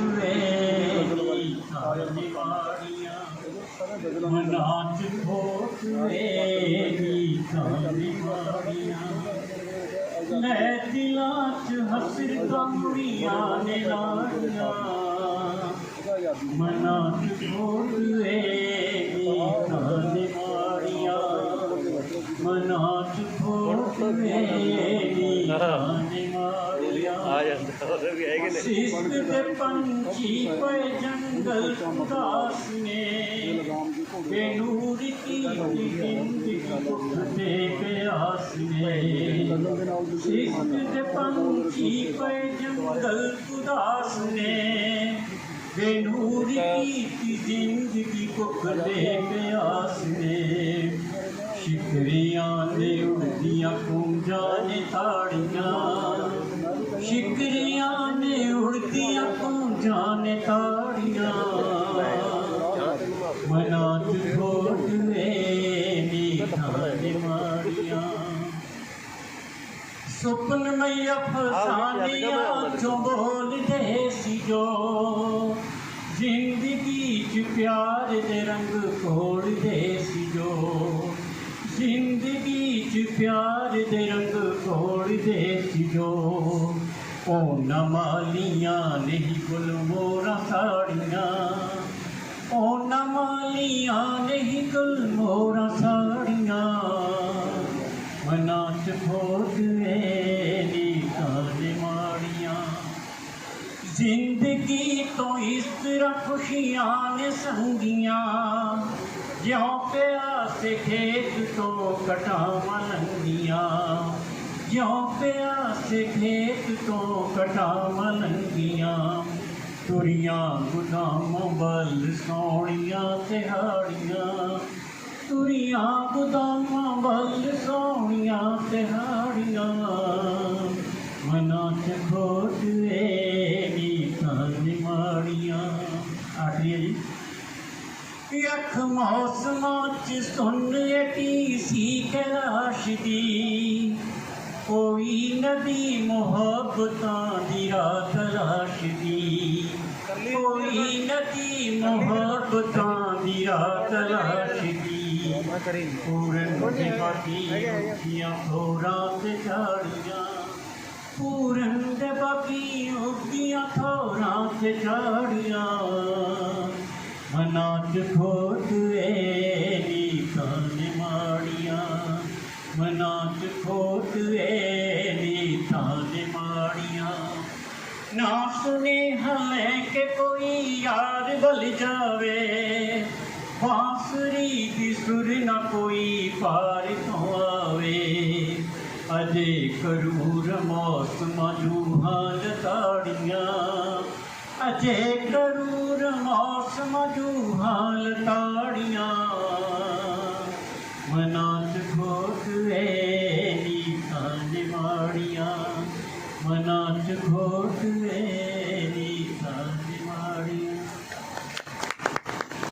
ਖੋਟਵੇ ਨੀ ਮਾੜੀਆਂ ਮਨਾਂ ਚ ਖੋਟਵੇ ਨੀ ਮਾੜੀਆਂ ਲੈ ਦਿਲਾਂ ਚ ਹਸਰ ਕਮੜੀਆਂ ਨੇ ਲਾੜੀਆਂ ਮਨਾਂ ਆ ਜਾਂਦਾ ਉਹਦੇ ਵੀ ਹੈਗੇ ਨੇ ਸਿਸਕ ਦੇ ਪੰਛੀ ਪਏ ਜੰਗਲ ਉਦਾਸ ਨੇ ਬੇਨੂਰੀ ਕੀ ਜ਼ਿੰਦਗੀ ਦੇ ਪਿਆਸ ਨੇ ਸਿਸਕ ਦੇ ਪੰਛੀ ਪਏ ਜੰਗਲ ਉਦਾਸ ਨੇ ਬੇਨੂਰ ਕੀ ਜ਼ਿੰਦਗੀ ਭੁੱਖ ਦੇ ਪਿਆਸ ਨੇ ਸ਼ਿਕਰੀਆਂ ਨੇ ਉੜਦੀਆਂ ਕੁੰਜਾਂ ਨੇ ਤਾੜੀ ਸ਼ਿਕਰੀਆਂ ਨੇ ਉੜਦੀਆਂ ਕੁੰਜਾਂ ਨੇ ਤਾੜੀਆਂ। ਮਨਾਂ ਚ ਖੋਟਵੇ ਨੀ ਖਾਣੇ ਮਾਰੀਆਂ। ਸੁਪਨ ਮਈ ਅਫਸਾਨੀਆਂ ਜੋ ਬੋਲਦੇ ਸੀ ਜੋ। ਜ਼ਿੰਦਗੀ ਚ ਪਿਆਰ ਦੇ ਰੰਗ ਘੋਲਦੇ ਸੀ ਜੋ। ਜ਼ਿੰਦਗੀ ਚ ਪਿਆਰ ਦੇ ਰੰਗ ਘੋਲਦੇ ਸੀ ਜੋ। ਉਹ ਨਮਾਲੀਆਂ ਨਹੀਂ ਗੁਲ ਮੋਰਾ ਸਾੜੀਆਂ ਉਹ ਨਮਾਲੀਆਂ ਨਹੀਂ ਗੁਲ ਮੋਰਾ ਸਾੜੀਆਂ ਮਨਾਂ ਚ ਖੋਟਵੇ ਨੀ ਕਾਲੇ ਮਾੜੀਆਂ। ਜ਼ਿੰਦਗੀ ਤੋਂ ਇਸ ਤਰ੍ਹਾਂ ਖੁਸ਼ੀਆਂ ਨੇ ਸੰਗੀਆਂ। ਜਿਉਂ ਪਿਆਸੇ ਖੇਤ ਤੋਂ ਕਟਾਵਾਂ ਲੰਗੀਆਂ ਜਿਉਂ ਪਿਆਸੇ ਖੇਤ ਤੋਂ ਕਟਾਵਾਂ ਲੰਗੀਆਂ ਤੁਰੀਆਂ ਗੁਦਾਮਾਂ ਵੱਲ ਸੋਹਣੀਆਂ ਤਿਹਾੜੀਆਂ ਤੁਰੀਆਂ ਗੁਦਾਮਾਂ ਵੱਲ ਸੋਹਣੀਆਂ ਤਿਹਾੜੀਆਂ ਮਨਾਂ ਚ ਖੋਟਵੇ ਨੀ ਖਾਲੀ ਮਾੜੀਆਂ ਆਖਰੀ ਹੈ ਜੀ। ਅੱਖ ਮੌਸਮਾਂ ਚ ਸੁਣ ਏਟੀ ਸੀ ਕੈਲਾਸ਼ ਦੀ। ਕੋਈ ਨਦੀ ਮੁਹੱਬਤਾਂ ਦੀ ਰਾਤ ਰਾਸ਼ ਦੀ ਕੋਈ ਨਦੀ ਮੁਹੱਬਤਾਂ ਦੀ ਰਾਤ ਰਾਸ਼ ਦੀ ਪੂਰਨ ਦੀ ਬਾਤੀ ਉੱਚੀਆਂ ਹੋਰਾਂ ਤੇ ਝਾੜੀਆਂ। ਪੂਰਨ ਦੇ ਬਾਕੀ ਉੱਚੀਆਂ ਹੋਰਾਂ ਤੇ ਝਾੜੀਆਂ। ਮਨਾਂ ਚ ਮਨਾਂ ਚ ਖੋਟਵੇ ਨੀ ਕਾਨੇ ਮਾੜੀਆਂ ਨਾ ਸੁਨੇ ਹਲੇ ਕਿ ਕੋਈ ਯਾਰ ਬਲ ਜਾਵੇ ਬਾਂਸੁਰੀ ਦੀ ਸੁਰ ਨਾ ਕੋਈ ਪਾਰ ਤੋਂ ਆਵੇ ਅਜੇ ਕਰੂਰ ਮੌਸਮ ਜੂਹਾਂ ਲਤਾੜੀਆਂ ਅਜੇ ਕਰੂਰ ਮੌਸਮ ਜੂਹਾਂ ਲਤਾੜੀਆਂ। मनात खोट मेरी साथ मारी